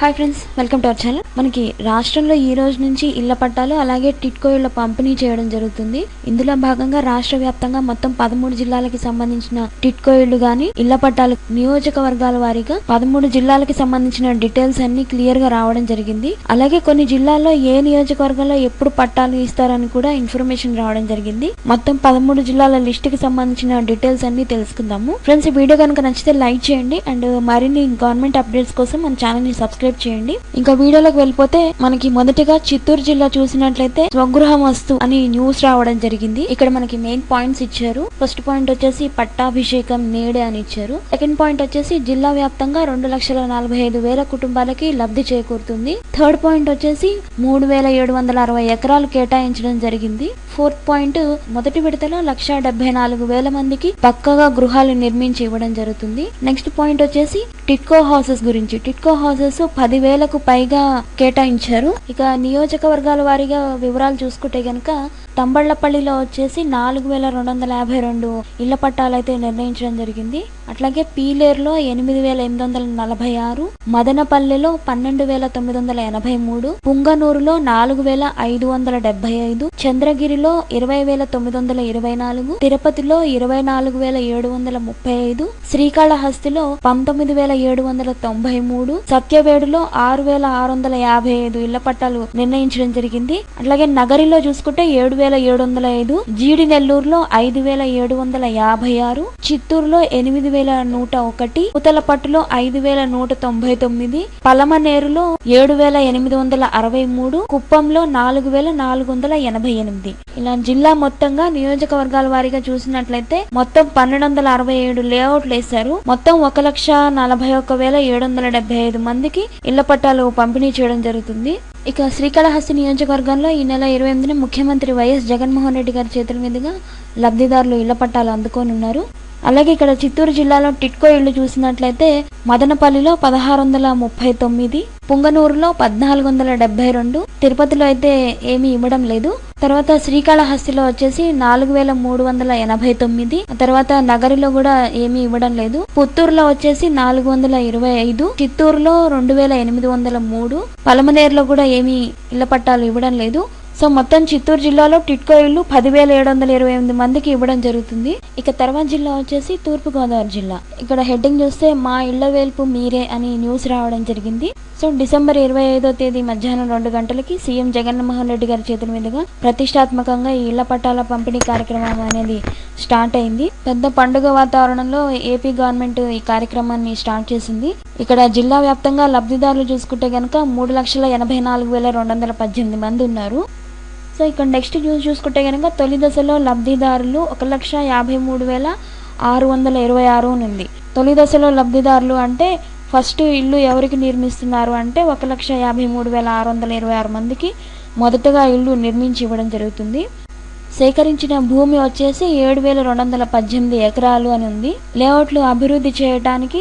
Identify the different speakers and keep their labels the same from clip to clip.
Speaker 1: Hi friends welcome to our channel మనకి రాష్ట్రంలో ఈ రోజు నుంచి ఇళ్ళ పట్టాలు అలాగే టిట్కో ఇళ్ళ పంపిణీ చేయడం జరుగుతుంది. ఇందులో భాగంగా రాష్ట్ర వ్యాప్తంగా మొత్తం పదమూడు జిల్లాలకి సంబంధించిన టిట్కో ఇళ్ళు గాని ఇళ్ళ పట్టాలు నియోజకవర్గాల వారీగా పదమూడు జిల్లాలకి సంబంధించిన డీటెయిల్స్ అన్ని క్లియర్గా రావడం జరిగింది. అలాగే కొన్ని జిల్లాల్లో ఏ నియోజకవర్గంలో ఎప్పుడు పట్టాలు ఇస్తారని కూడా ఇన్ఫర్మేషన్ రావడం జరిగింది. మొత్తం పదమూడు జిల్లాల లిస్ట్కి సంబంధించిన డీటెయిల్స్ అన్ని తెలుసుకుందాము. ఫ్రెండ్స్ ఈ వీడియో కనుక నచ్చితే లైక్ చేయండి. అండ్ మరిన్ని గవర్నమెంట్ అప్డేట్స్ కోసం మన ఛానల్ని సబ్స్క్రైబ్ చేయండి. ఇంకా వీడియోలోకి వెళ్ళిపోతే మనకి మొదటిగా చిత్తూరు జిల్లా చూసినట్లయితే స్వగృహం వస్తు అని న్యూస్ రావడం జరిగింది. ఇక్కడ మనకి మెయిన్ పాయింట్స్ ఇచ్చారు. ఫస్ట్ పాయింట్ వచ్చేసి పట్టాభిషేకం నేడే అని ఇచ్చారు. సెకండ్ పాయింట్ వచ్చేసి జిల్లా వ్యాప్తంగా రెండు లక్షల నలభై ఐదు వేల కుటుంబాలకి లబ్ధి చేకూరుతుంది. థర్డ్ పాయింట్ వచ్చేసి మూడు వేల ఏడు వందల అరవై ఎకరాలు కేటాయించడం జరిగింది. ఫోర్త్ పాయింట్ మొదటి విడతలో లక్ష డెబ్బై నాలుగు వేల మందికి పక్కగా గృహాలు నిర్మించి ఇవ్వడం జరుగుతుంది. నెక్స్ట్ పాయింట్ వచ్చేసి టిట్కో హౌసెస్ గురించి. టిట్కో హౌసెస్ పదివేలకు పైగా కేటాయించారు. ఇక నియోజకవర్గాల వారీగా వివరాలు చూసుకుంటే గనక తంబళ్ళపల్లిలో వచ్చేసి నాలుగు వేల రెండు వందల యాభై రెండు ఇళ్ళ పట్టాలు అయితే నిర్ణయించడం జరిగింది. అట్లాగే పీలేరులో ఎనిమిది వేల ఎనిమిది వందల నలభై ఆరు మదనపల్లెలో పన్నెండు వేల తొమ్మిది వందల ఎనభై మూడు పుంగనూరులో నాలుగు వేల ఐదు వందల డెబ్బై ఐదు చంద్రగిరిలో ఇరవై వేల తొమ్మిది వందల ఇరవై నాలుగు తిరుపతిలో ఇరవై నాలుగు వేల ఏడు వందల ముప్పై ఐదు శ్రీకాళహస్తిలో పంతొమ్మిది వేల ఏడు వందల తొంభై మూడు సత్యవేడులో ఆరు వేల ఆరు వందల యాభై ఐదు ఇళ్ళ పట్టాలు నిర్ణయించడం జరిగింది. అట్లాగే నగరిలో చూసుకుంటే ఏడు వేల వేల ఏడు వందల ఐదు జీడి నెల్లూరులో ఐదు వేల ఏడు వందల యాభై ఆరు చిత్తూరులో ఎనిమిది వేల నూట ఒకటి ఉతలపట్టులో ఐదు వేల నూట తొంభై తొమ్మిది పలమనేరులో ఏడు వేల ఎనిమిది వందల అరవై మూడు కుప్పంలో నాలుగు వేల నాలుగు వందల ఎనభై ఎనిమిది. ఇలా జిల్లా మొత్తంగా నియోజకవర్గాల వారీగా చూసినట్లయితే మొత్తం పన్నెండు వందల అరవై ఏడు లేఅవుట్లు వేశారు. మొత్తం ఒక లక్ష నలభై ఒక్క వేల ఏడు వందల డెబ్బై ఐదు మందికి ఇళ్ళ పట్టాలు పంపిణీ చేయడం జరుగుతుంది. ఇక శ్రీకాళహస్తి నియోజకవర్గంలో ఈ నెల ఇరవై ఎనిమిదిన ముఖ్యమంత్రి వైఎస్ జగన్మోహన్ రెడ్డి గారి చేతుల మీదుగా లబ్ధిదారులు ఇళ్ళ పట్టాలు అందుకొని ఉన్నారు. అలాగే ఇక్కడ చిత్తూరు జిల్లాలో టిట్కో ఇళ్ళు చూసినట్లయితే మదనపల్లిలో పదహారు వందల ముప్పై తొమ్మిది పుంగనూరులో పద్నాలుగు వందల డెబ్బై రెండు తిరుపతిలో అయితే ఏమీ ఇవ్వడం లేదు. తర్వాత శ్రీకాళహస్తిలో వచ్చేసి నాలుగు వేల మూడు వందల ఎనభై తొమ్మిది. తర్వాత నగరిలో కూడా ఏమీ ఇవ్వడం లేదు. పుత్తూరులో వచ్చేసి నాలుగు వందల ఇరవై ఐదు. చిత్తూరులో రెండు వేల ఎనిమిది వందల మూడు. పలమనేరులో కూడా ఏమీ ఇళ్ళ పట్టాలు ఇవ్వడం లేదు. సో మొత్తం చిత్తూరు జిల్లాలో టిట్కో ఇల్లు పదివేల ఏడు వందల ఇరవై ఎనిమిది మందికి ఇవ్వడం జరుగుతుంది. ఇక తర్వాత జిల్లా వచ్చేసి తూర్పుగోదావరి జిల్లా. ఇక్కడ హెడ్డింగ్ చూస్తే మా ఇళ్ళ వేల్పు మీరే అని న్యూస్ రావడం జరిగింది. సో డిసెంబర్ ఇరవై ఐదో తేదీ మధ్యాహ్నం రెండు గంటలకి సీఎం జగన్మోహన్ రెడ్డి గారి చేతుల మీదుగా ప్రతిష్టాత్మకంగా ఈ ఇళ్ళ పట్టాల పంపిణీ కార్యక్రమం అనేది స్టార్ట్ అయింది. పెద్ద పండుగ వాతావరణంలో ఏపీ గవర్నమెంట్ ఈ కార్యక్రమాన్ని స్టార్ట్ చేసింది. ఇక్కడ జిల్లా వ్యాప్తంగా లబ్ధిదారులు చూసుకుంటే గనక మూడు లక్షల ఎనభై నాలుగు వేల రెండు వందల పద్దెనిమిది మంది ఉన్నారు. సో ఇక్కడ నెక్స్ట్ న్యూస్ చూసుకుంటే కనుక తొలి దశలో లబ్ధిదారులు ఒక లక్ష యాభై మూడు వేల ఆరు వందల ఇరవై ఆరు ఉంది. తొలి దశలో లబ్ధిదారులు అంటే ఫస్ట్ ఇల్లు ఎవరికి నిర్మిస్తున్నారు అంటే ఒక లక్ష యాభై మూడు వేల ఆరు వందల ఇరవై ఆరు మందికి మొదటగా ఇల్లు నిర్మించి ఇవ్వడం జరుగుతుంది. సేకరించిన భూమి వచ్చేసి ఏడు వేల రెండు వందల పద్దెనిమిది ఎకరాలు అని ఉంది. లేఅవుట్లు అభివృద్ధి చేయడానికి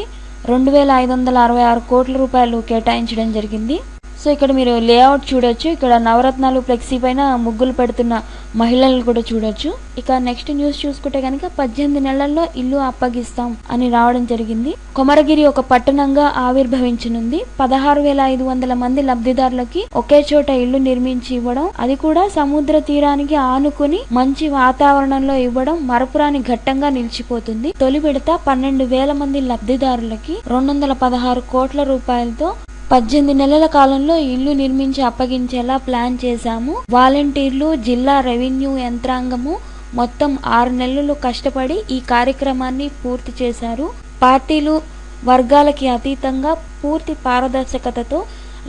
Speaker 1: రెండు వేల ఐదు వందల అరవై ఆరు కోట్ల రూపాయలు కేటాయించడం జరిగింది. సో ఇక్కడ మీరు లేఅవుట్ చూడొచ్చు. ఇక్కడ నవరత్నాలు ఫ్లెక్సీ పైన ముగ్గులు పెడుతున్న మహిళలను కూడా చూడొచ్చు. ఇక నెక్స్ట్ న్యూస్ చూసుకుంటే కనుక పద్దెనిమిది నెలల్లో ఇల్లు అప్పగిస్తాం అని రావడం జరిగింది. కొమరగిరి ఒక పట్టణంగా ఆవిర్భవించనుంది. పదహారు వేల ఐదు వందల మంది లబ్ధిదారులకి ఒకే చోట ఇల్లు నిర్మించి ఇవ్వడం అది కూడా సముద్ర తీరానికి ఆనుకుని మంచి వాతావరణంలో ఇవ్వడం మరపురాని ఘట్టంగా నిలిచిపోతుంది. తొలి విడత పన్నెండు వేల మంది లబ్ధిదారులకి రెండు వందల పదహారు కోట్ల రూపాయలతో పద్దెనిమిది నెలల కాలంలో ఇల్లు నిర్మించి అప్పగించేలా ప్లాన్ చేశాము. వాలంటీర్లు జిల్లా రెవెన్యూ యంత్రాంగము మొత్తం ఆరు నెలలు కష్టపడి ఈ కార్యక్రమాన్ని పూర్తి చేశారు. పార్టీలు వర్గాలకి అతీతంగా పూర్తి పారదర్శకతతో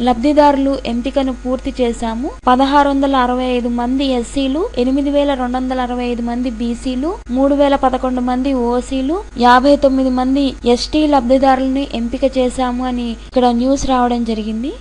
Speaker 1: లబ్ధిదారులు ఎంపికను పూర్తి చేశాము. పదహారు వందల అరవై ఐదు మంది ఎస్సీలు ఎనిమిది వేల రెండు వందల అరవై ఐదు మంది బీసీలు మూడు వేల పదకొండు మంది ఓసీలు యాభై తొమ్మిది మంది ఎస్టీ లబ్ధిదారులని ఎంపిక చేశాము అని ఇక్కడ న్యూస్ రావడం జరిగింది.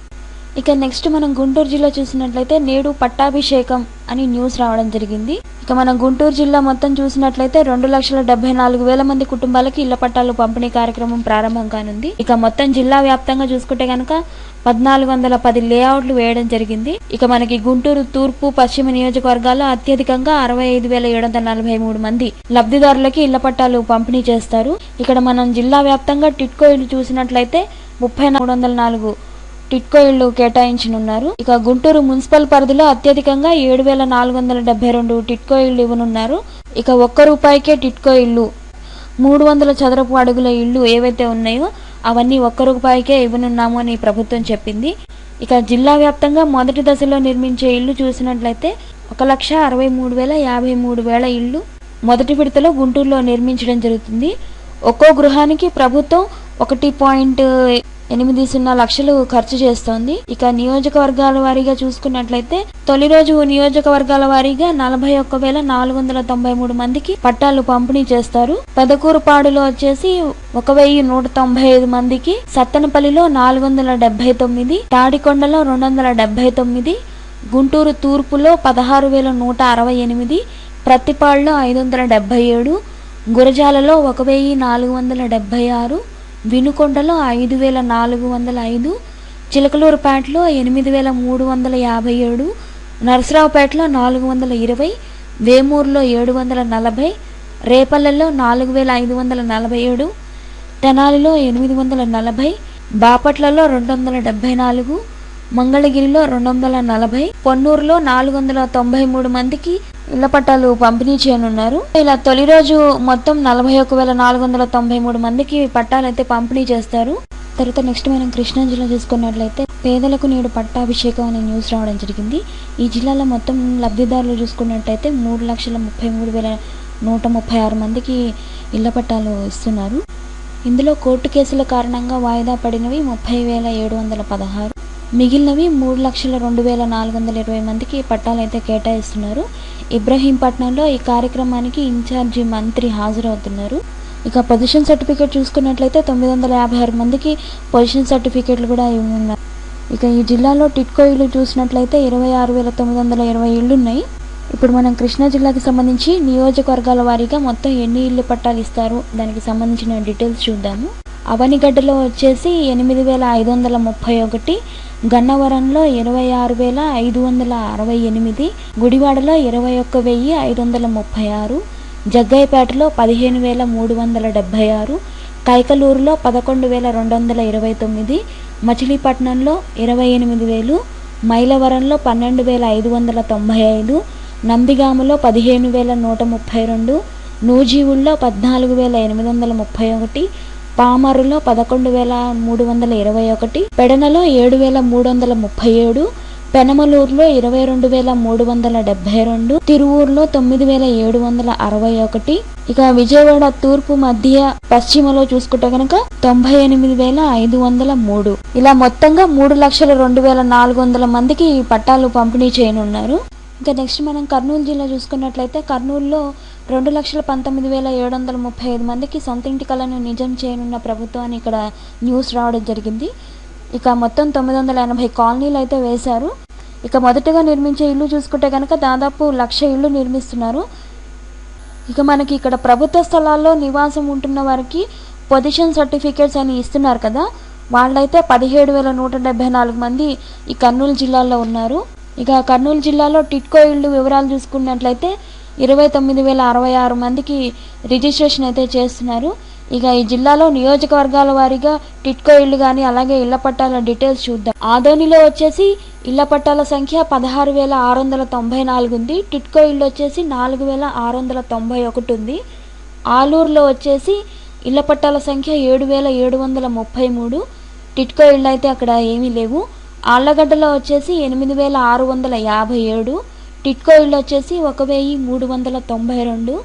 Speaker 1: ఇక నెక్స్ట్ మనం గుంటూరు జిల్లా చూసినట్లయితే నేడు పట్టాభిషేకం అని న్యూస్ రావడం జరిగింది. ఇక మనం గుంటూరు జిల్లా మొత్తం చూసినట్లయితే రెండు లక్షల డెబ్బై నాలుగు వేల మంది కుటుంబాలకి ఇళ్ళ పట్టాలు పంపిణీ కార్యక్రమం ప్రారంభం కానుంది. ఇక మొత్తం జిల్లా వ్యాప్తంగా చూసుకుంటే కనుక పద్నాలుగు వందల పది లేఅవుట్లు వేయడం జరిగింది. ఇక మనకి గుంటూరు తూర్పు పశ్చిమ నియోజకవర్గాల్లో అత్యధికంగా అరవై ఐదు వేల ఏడు వందల నలభై మూడు మంది లబ్ధిదారులకి ఇళ్ళ పట్టాలు పంపిణీ చేస్తారు. ఇక్కడ మనం జిల్లా వ్యాప్తంగా టిట్కో ఇల్లు చూసినట్లయితే ముప్పై మూడు వందల నాలుగు టిట్కో ఇళ్ళు కేటాయించనున్నారు. ఇక గుంటూరు మున్సిపల్ పరిధిలో అత్యధికంగా ఏడు వేల నాలుగు వందల డెబ్బై రెండు టిట్కో ఇళ్ళు ఇవ్వనున్నారు. ఇక ఒక్క రూపాయికే టిట్కో ఇల్లు మూడు వందల చదరపు అడుగుల ఇళ్ళు ఏవైతే ఉన్నాయో అవన్నీ ఒక్క రూపాయికే ఇవ్వనున్నాము అని ప్రభుత్వం చెప్పింది. ఇక జిల్లా వ్యాప్తంగా మొదటి దశలో నిర్మించే ఇల్లు చూసినట్లయితే ఒక లక్ష అరవై మూడు వేల యాభై మూడు వేల ఇళ్ళు మొదటి విడతలో గుంటూరులో నిర్మించడం జరుగుతుంది. ఒక్కో గృహానికి ప్రభుత్వం ఒకటి పాయింట్ ఎనిమిది సున్నా లక్షలు ఖర్చు చేస్తోంది. ఇక నియోజకవర్గాల వారీగా చూసుకున్నట్లయితే తొలి రోజు నియోజకవర్గాల వారీగా నలభై ఒక్క వేల నాలుగు వందల తొంభై మూడు మందికి పట్టాలు పంపిణీ చేస్తారు. పెదకూరుపాడులో వచ్చేసి ఒక వెయ్యి నూట తొంభై ఐదు మందికి సత్తెనపల్లిలో నాలుగు వందల డెబ్బై తొమ్మిది తాడికొండలో రెండు వందల డెబ్బై తొమ్మిది గుంటూరు తూర్పులో పదహారు వేల నూట అరవై ఎనిమిది ప్రతిపాడులో ఐదు వందల డెబ్బై ఏడు గురజాలలో ఒక వెయ్యి నాలుగు వందల డెబ్బై ఆరు వినుకొండలో ఐదు వేల నాలుగు వందల ఐదు చిలకలూరుపేటలో ఎనిమిది వేల మూడు వందల యాభై ఏడు నరసరావుపేటలో నాలుగు వందల ఇరవై వేమూరులో ఏడు వందల నలభై రేపల్లెలో నాలుగు వేల ఐదు వందల నలభై ఏడు తెనాలిలో ఎనిమిది వందల నలభై బాపట్లలో రెండు వందల డెబ్భై నాలుగు మంగళగిరిలో రెండు వందల నలభై పొన్నూరులో నాలుగు వందల తొంభై మూడు మందికి ఇళ్ళ పట్టాలు పంపిణీ చేయనున్నారు. ఇలా తొలి రోజు మొత్తం నలభై ఒక వేల నాలుగు వందల తొంభై మూడు మందికి పట్టాలు అయితే పంపిణీ చేస్తారు. తర్వాత నెక్స్ట్ మనం కృష్ణా జిల్లా చూసుకున్నట్లయితే పేదలకు నేడు పట్టాభిషేకం అనే న్యూస్ రావడం జరిగింది. ఈ జిల్లాలో మొత్తం లబ్ధిదారులు చూసుకున్నట్టయితే మూడు లక్షల ముప్పై మూడు వేల నూట ముప్పై ఆరు మందికి ఇళ్ళ పట్టాలు ఇస్తున్నారు. ఇందులో కోర్టు కేసుల కారణంగా వాయిదా పడినవి ముప్పై వేల ఏడు వందల పదహారు. మిగిలినవి మూడు లక్షల రెండు వేల నాలుగు వందల ఇరవై మందికి పట్టాలు అయితే కేటాయిస్తున్నారు. ఇబ్రహీంపట్నంలో ఈ కార్యక్రమానికి ఇన్ఛార్జి మంత్రి హాజరవుతున్నారు. ఇక పొజిషన్ సర్టిఫికేట్ చూసుకున్నట్లయితే తొమ్మిది వందల యాభై ఆరు మందికి పొజిషన్ సర్టిఫికేట్లు కూడా ఇవ్వనున్నారు. ఇక ఈ జిల్లాలో టిట్కో ఇల్లు చూసినట్లయితే ఇరవై ఆరు వేల తొమ్మిది వందల ఇరవై ఇళ్ళు ఉన్నాయి ఇప్పుడు మనం కృష్ణా జిల్లాకి సంబంధించి నియోజకవర్గాల వారీగా మొత్తం ఎన్ని ఇళ్ళు పట్టాలు ఇస్తారు? దానికి సంబంధించిన డీటెయిల్స్ చూద్దాము. అవనిగడ్డలో వచ్చేసి ఎనిమిది వేల ఐదు వందల ముప్పై ఒకటి గన్నవరంలో ఇరవై ఆరు వేల ఐదు వందల అరవై ఎనిమిది గుడివాడలో ఇరవై ఒక్క వెయ్యి ఐదు వందల ముప్పై ఆరు జగ్గయ్యపేటలో పదిహేను వేల మూడు వందల డెబ్భై ఆరు కైకలూరులో పదకొండు వేల రెండు వందల ఇరవై తొమ్మిది మచిలీపట్నంలో ఇరవై ఎనిమిది వేలు మైలవరంలో పన్నెండు వేల ఐదు వందల తొంభై ఐదు నందిగామలో పదిహేను వేల నూట ముప్పై రెండు నూజీవుల్లో పద్నాలుగు వేల ఎనిమిది వందల ముప్పై ఒకటి పామరులో పదకొండు వేల మూడు వందల ఇరవై ఒకటి పెడనలో ఏడు వేల మూడు వందల ముప్పై ఏడు పెనమలూరులో ఇరవై రెండు వేల మూడు వందల డెబ్బై రెండు తిరువూరులో తొమ్మిది వేల ఏడు వందల అరవై ఒకటి. ఇక విజయవాడ తూర్పు మధ్య పశ్చిమలో చూసుకుంటే కనుక తొంభై ఎనిమిది వేల ఐదు వందల మూడు. ఇలా మొత్తంగా మూడు లక్షల రెండు వేల నాలుగు వందల మందికి పట్టాలు పంపిణీ చేయనున్నారు. ఇంకా నెక్స్ట్ మనం కర్నూలు జిల్లా చూసుకున్నట్లయితే కర్నూలులో రెండు లక్షల పంతొమ్మిది వేల ఏడు వందల ముప్పై ఐదు మందికి సొంత ఇంటి కలను నిజం చేయనున్న ప్రభుత్వాన్ని ఇక్కడ న్యూస్ రావడం జరిగింది. ఇక మొత్తం తొమ్మిది వందల ఎనభై కాలనీలు అయితే వేశారు. ఇక మొదటగా నిర్మించే ఇల్లు చూసుకుంటే కనుక దాదాపు లక్ష ఇళ్ళు నిర్మిస్తున్నారు. ఇక మనకి ఇక్కడ ప్రభుత్వ స్థలాల్లో నివాసం ఉంటున్న వారికి పొజిషన్ సర్టిఫికేట్స్ అని ఇస్తున్నారు కదా. వాళ్ళైతే పదిహేడు వేల నూట డెబ్బై నాలుగు మంది ఈ కర్నూలు జిల్లాలో ఉన్నారు. ఇక కర్నూలు జిల్లాలో టిట్కో ఇళ్ళు వివరాలు చూసుకున్నట్లయితే ఇరవై తొమ్మిది వేల అరవై ఆరు మందికి రిజిస్ట్రేషన్ అయితే చేస్తున్నారు. ఇక ఈ జిల్లాలో నియోజకవర్గాల వారీగా టిట్కో ఇళ్ళు కానీ అలాగే ఇళ్ళ పట్టాల డీటెయిల్స్ చూద్దాం. ఆదోనిలో వచ్చేసి ఇళ్ళ పట్టాల సంఖ్య పదహారు వేల ఆరు వందల తొంభై నాలుగు ఉంది. టిట్కో ఇళ్ళు వచ్చేసి నాలుగు వేల ఆరు వందల తొంభై ఒకటి ఉంది. ఆలూరులో వచ్చేసి ఇళ్ళ పట్టాల సంఖ్య ఏడు వేల ఏడు వందల ముప్పై మూడు. టిట్కో ఇళ్ళు అయితే అక్కడ ఏమీ లేవు. ఆళ్ళగడ్డలో వచ్చేసి ఎనిమిది వేల ఆరు వందల యాభై ఏడు. టిట్కో వచ్చేసి ఒక వెయ్యి మూడు వందల తొంభై రెండు.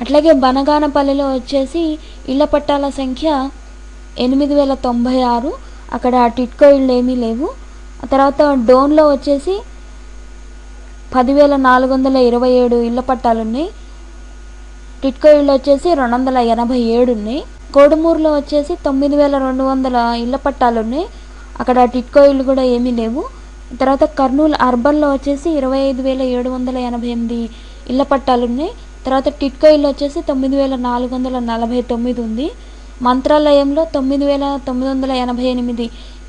Speaker 1: అట్లాగే బనగానపల్లిలో వచ్చేసి ఇళ్ళ పట్టాల సంఖ్య ఎనిమిది వేల తొంభై ఆరు. అక్కడ టిట్కో ఇళ్ళు ఏమీ లేవు. ఆ తర్వాత డోన్లో వచ్చేసి పదివేల నాలుగు వందల ఇరవై ఏడు ఇళ్ళ పట్టాలు ఉన్నాయి. టిట్కో ఇళ్ళు వచ్చేసి రెండు వందల ఎనభై ఏడు ఉన్నాయి. కోడుమూరులో వచ్చేసి తొమ్మిది వేల రెండు వందల ఇళ్ళ పట్టాలు ఉన్నాయి. అక్కడ టిట్కో ఇళ్ళు కూడా ఏమీ లేవు. తర్వాత కర్నూలు అర్బన్లో వచ్చేసి ఇరవై ఐదు వేల ఏడు వందల ఎనభై ఎనిమిది ఇళ్ళ పట్టాలు ఉన్నాయి. తర్వాత టిట్కో ఇల్లు వచ్చేసి తొమ్మిది వేల నాలుగు వందల నలభై తొమ్మిది ఉంది. మంత్రాలయంలో తొమ్మిది వేల తొమ్మిది వందల ఎనభై ఎనిమిది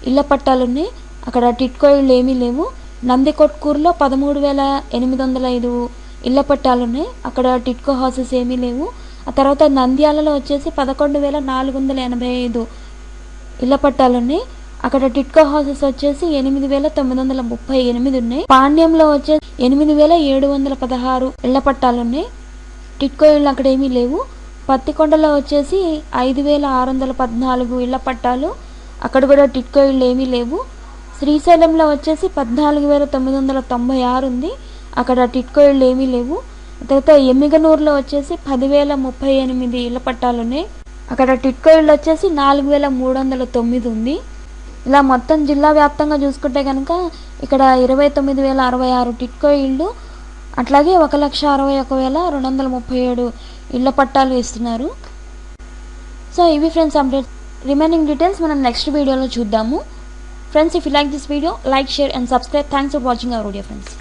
Speaker 1: ఇళ్ళ పట్టాలు ఉన్నాయి. అక్కడ టిట్కో ఇళ్ళు ఏమీ లేవు. నందికొట్కూరులో పదమూడు వేల ఎనిమిది వందల ఐదు ఇళ్ళ పట్టాలు ఉన్నాయి. అక్కడ టిట్కో హౌసెస్ ఏమీ లేవు. ఆ తర్వాత నంద్యాలలో వచ్చేసి పదకొండు వేల నాలుగు వందల ఎనభై ఐదు ఇళ్ళ పట్టాలు ఉన్నాయి. అక్కడ టిట్కో హౌసెస్ వచ్చేసి ఎనిమిది వేల తొమ్మిది వందల ముప్పై ఎనిమిది ఉన్నాయి. పాండ్యంలో వచ్చేసి ఎనిమిది వేల ఏడు వందల పదహారు ఇళ్ళ పట్టాలు ఉన్నాయి టిట్కో ఇళ్ళు అక్కడ ఏమీ లేవు. పత్తికొండలో వచ్చేసి ఐదు వేల ఆరు వందల పద్నాలుగు ఇళ్ళ పట్టాలు అక్కడ కూడా టిట్కో ఇళ్ళు ఏమీ లేవు. శ్రీశైలంలో వచ్చేసి పద్నాలుగు వేల తొమ్మిది వందల తొంభై ఆరు ఉంది. అక్కడ టిట్కో ఇళ్ళు ఏమీ లేవు. తర్వాత ఎమ్మిగనూరులో వచ్చేసి పదివేల ముప్పై ఎనిమిది ఇళ్ళ పట్టాలు ఉన్నాయి అక్కడ టిట్కో ఇళ్ళు వచ్చేసి నాలుగు వేల మూడు వందల తొమ్మిది ఉంది. ఇలా మొత్తం జిల్లా వ్యాప్తంగా చూసుకుంటే కనుక ఇక్కడ ఇరవై తొమ్మిది వేల అరవై ఆరు టిట్కో ఇళ్ళు అట్లాగే ఒక లక్ష అరవై ఒక వేల రెండు వందల ముప్పై ఏడు ఇళ్ళ పట్టాలు ఇస్తున్నారు సో ఇవి ఫ్రెండ్స్ అప్డేట్స్ రిమైనింగ్ డీటెయిల్స్ మనం నెక్స్ట్ వీడియోలో చూద్దాము. Friends if you like this video like share and subscribe. Thanks for watching our video friends.